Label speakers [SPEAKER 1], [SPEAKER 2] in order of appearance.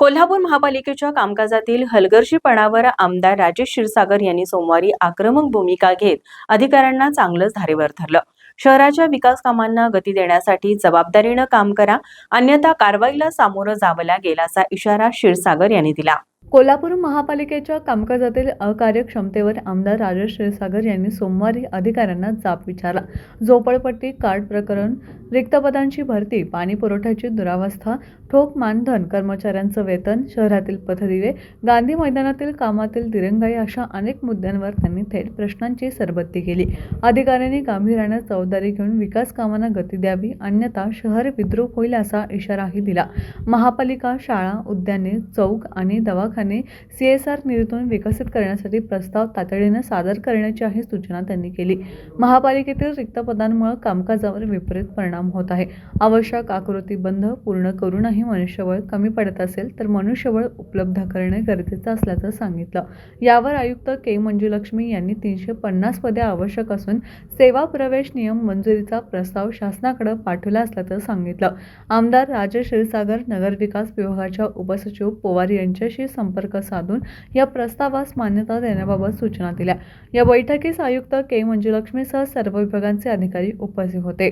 [SPEAKER 1] कोल्हापूर महापालिकेच्या कामकाजातील हलगर्जीपणावर आमदार राजेश क्षीरसागर यांनी सोमवारी आक्रमक भूमिका घेत अधिकाऱ्यांना चांगलंच धारेवर धरलं. शहराच्या विकास कामांना गती देण्यासाठी जबाबदारीनं काम करा अन्यथा कारवाईला सामोरं जावं लागेल असा इशारा क्षीरसागर यांनी दिला.
[SPEAKER 2] कोल्हापूर महापालिकेच्या कामकाजातील अकार्यक्षमतेवर आमदार राजेश क्षीरसागर यांनी सोमवारी अधिकाऱ्यांना जाब विचारला. झोपडपट्टी कार्ड प्रकरण रिक्त पदांची भरती पाणी पुरवठ्याची दुरावस्था ठोक मानधन कर्मचाऱ्यांचं वेतन शहरातील पथदिवे गांधी मैदानातील कामातील दिरंगाई अशा अनेक मुद्द्यांवर त्यांनी थेट प्रश्नांची सरबत्ती केली. अधिकाऱ्यांनी गांभीर्यानं जबाबदारी घेऊन विकास कामांना गती द्यावी अन्यथा शहर विद्रूप होईल असा इशाराही दिला. महापालिका शाळा उद्याने चौक आणि दवाखाने सी एस आर निधीतून विकसित करण्यासाठी प्रस्ताव तातडीनं सादर करण्याचीही सूचना त्यांनी केली. महापालिकेतील रिक्त पदांमुळे कामकाजावर विपरीत परिणाम होत आहे. आवश्यक आकृती बंध पूर्ण करूनही मनुष्यबळ कमी पडत असेल तर मनुष्यबळ उपलब्ध करणे गरजेचं असल्याचं सांगितलं. यावर आयुक्त के मंजुलक्ष्मी यांनी तीनशे पन्नास पदे आवश्यक असून सेवा प्रवेश नियम मंजुरीचा प्रस्ताव शासनाकडे पाठवला असल्याचं सांगितलं. आमदार राजेश क्षीरसागर नगरविकास विभागाच्या उपसचिव पवार यांच्याशी संपर्क साधून या प्रस्तावास मान्यता देण्याबाबत सूचना दिल्या. या बैठकीस आयुक्त के मंजुलक्ष्मीसह सर्व विभागांचे अधिकारी उपस्थित होते.